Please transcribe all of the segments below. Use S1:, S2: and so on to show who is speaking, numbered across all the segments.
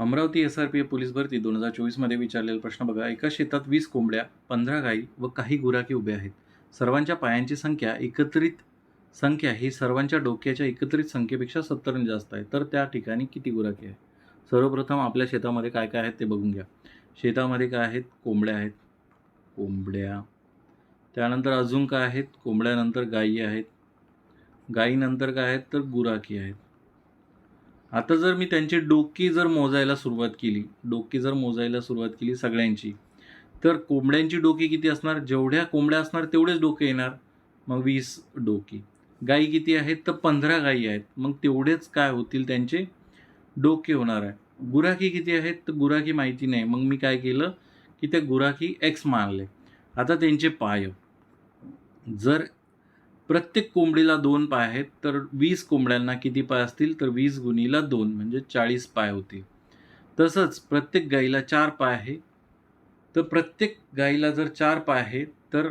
S1: Amravati S R P A police भरती दोन हजार चोवीसमध्ये विचारलेला प्रश्न बघा एका शेतात वीस कोंबड्या पंधरा गाई व काही गुराखी उभे आहेत. सर्वांच्या पायांची संख्या एकत्रित संख्या ही सर्वांच्या डोक्याच्या एकत्रित संख्येपेक्षा सत्तरने जास्त आहे. तर त्या ठिकाणी किती गुराखी आहे सर्वप्रथम आपल्या शेतामध्ये काय काय आहेत ते बघून घ्या. शेतामध्ये काय आहेत? कोंबड्या आहेत. कोंबड्या. त्यानंतर अजून काय आहेत? कोंबड्यानंतर गायी आहेत. गायीनंतर काय आहेत? तर गुराखी आहेत. आता जर मी त्यांची डोकी जर मोजायला सुरुवात केली डोकी जर मोजायला सुरुवात केली सगळ्यांची तर कोंबड्यांची डोकी किती असणार? जेवढ्या कोंबड्या असणार तेवढेच डोके येणार. मग वीस डोकी. गाई किती आहेत? तर पंधरा गायी आहेत. मग तेवढेच काय होतील त्यांचे? डोके होणार आहे. गुराखी किती आहेत? तर गुराखी माहिती नाही. मग मी काय केलं? की त्या गुराखी एक्स मानले आता त्यांचे पाय. जर प्रत्येक कोंबडीला दोन पाय आहेत तर वीस कोंबड्यांना किती पाय असतील? तर वीस गुणीला दोन म्हणजे चाळीस पाय होतील तसंच प्रत्येक गाईला चार पाय आहे. तर प्रत्येक गाईला जर चार पाय आहे तर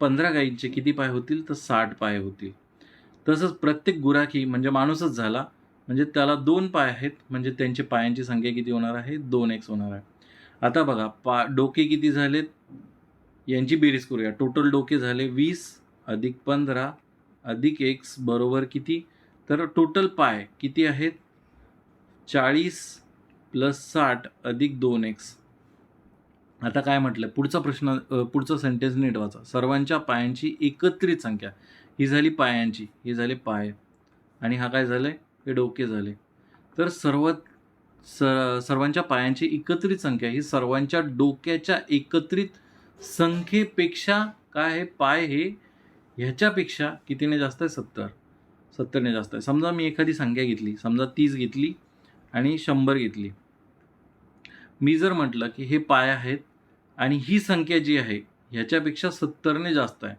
S1: पंधरा गाईंचे किती पाय होतील? तर साठ पाय होतील. तसंच प्रत्येक गुराखी म्हणजे माणूसच झाला म्हणजे त्याला दोन पाय आहेत म्हणजे त्यांची पायांची संख्या किती होणार आहे? दोन एक्स होणार आहे. आता बघा पा डोके किती झालेत? यांची बेरीज करूया. टोटल डोके झाले वीस अधिक पंधरा अधिक एक्स बरोबर किती? तर टोटल पाय किती आहेत? चाळीस प्लस साठ अधिक दोन एक्स आता काय म्हटलं? पुढचा प्रश्न पुढचा सेंटेन्स नीट वाचा. सर्वांच्या पायांची एकत्रित संख्या. ही झाली पायांची ही झाले पाय. आणि हा काय झालं हे डोके झाले. तर सर्व स सर्वांच्या पायांची एकत्रित संख्या ही सर्वांच्या डोक्याच्या एकत्रित संख्येपेक्षा काय आहे? पाय हे ह्याच्यापेक्षा कितीने जास्त आहे? सत्तर. सत्तरने जास्त आहे. समजा मी एखादी संख्या घेतली समजा तीस घेतली आणि शंभर घेतली. मी जर म्हटलं की हे पाय आहेत आणि ही संख्या जी आहे ह्याच्यापेक्षा सत्तरने जास्त आहे.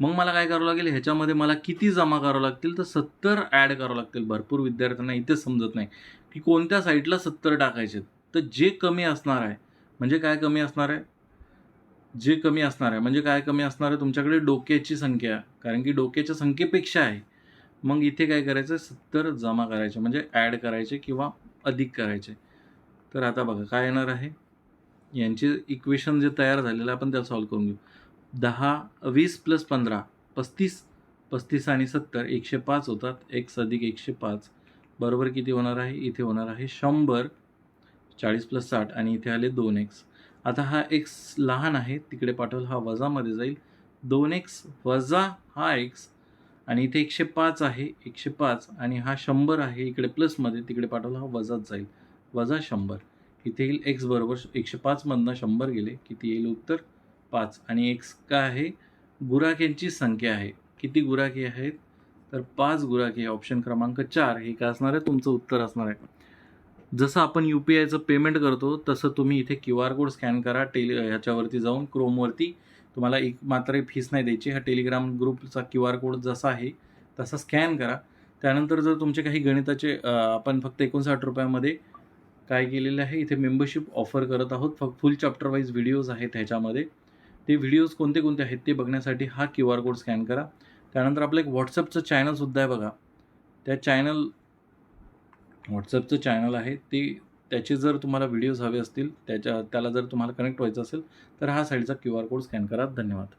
S1: मग मला काय करावं लागेल? ह्याच्यामध्ये मला किती जमा करावं लागतील? तर सत्तर ॲड करावं लागतील. भरपूर विद्यार्थ्यांना इथेच समजत नाही की कोणत्या साईडला सत्तर टाकायचे तर जे कमी असणार आहे म्हणजे काय कमी असणार आहे? जे कमी असणार आहे म्हणजे काय कमी असणार आहे तुमच्याकडे डोक्याची संख्या. कारण की डोक्याच्या संख्येपेक्षा आहे. मग इथे काय करायचं? सत्तर जमा करायचे म्हणजे ॲड करायचे किंवा अधिक करायचे. तर आता बघा काय येणार आहे? यांचे इक्वेशन जे तयार झालेलं आपण त्याला सॉल्व करून घेऊ. दहा वीस प्लस पंधरा पस्तीस. पस्तीस आणि सत्तर एकशे पाच होतात. एक्स अधिक एकशे पाच. बरोबर किती होणार आहे? इथे होणार आहे शंभर. चाळीस प्लस साठ आणि इथे आले दोन एक्स आता हा एक्स लहान आहे तिकडे पाठवलं हा वजामध्ये जाईल. दोन एक्स वजा हा एक्स आणि इथे एकशे पाच आहे एकशे पाच आणि हा शंभर आहे इकडे प्लसमध्ये तिकडे पाठवला हा वजाच जाईल. वजा शंभर. इथे येईल एक्स बरोबर एकशे पाचमधनं शंभर गेले किती येईल उत्तर? पाच. आणि एक्स काय आहे? गुराख्यांची संख्या आहे. किती गुराखी आहेत? तर पाच गुराखे ऑप्शन क्रमांक चार. हे काय असणार आहे? तुमचं उत्तर असणार आहे. जसं आपण यू पी आयचं पेमेंट करतो तसं तुम्ही इथे क्यू आर कोड स्कॅन करा टेली ह्याच्यावरती जाऊन क्रोमवरती तुम्हाला एक मात्र फीस नाही द्यायची. हा टेलिग्राम ग्रुपचा क्यू आर कोड जसा आहे तसा स्कॅन करा. त्यानंतर जर तुमचे काही गणिताचे आपण फक्त एकोणसाठ रुपयामध्ये काय केलेलं आहे इथे मेंबरशिप ऑफर करत आहोत. फक्त फुल चॅप्टर वाईज व्हिडिओज आहेत ह्याच्यामध्ये. ते व्हिडिओज कोणते कोणते आहेत ते बघण्यासाठी हा क्यू आर कोड स्कॅन करा. त्यानंतर आपलं एक व्हॉट्सअपचं चॅनलसुद्धा आहे बघा. त्या चॅनल व्हॉट्सअपचं चॅनल आहे ते त्याचे जर तुम्हाला व्हिडिओज हवे असतील त्याच्या त्याला जर तुम्हाला कनेक्ट व्हायचं असेल तर हा साईडचा क्यू आर कोड स्कॅन करा. धन्यवाद.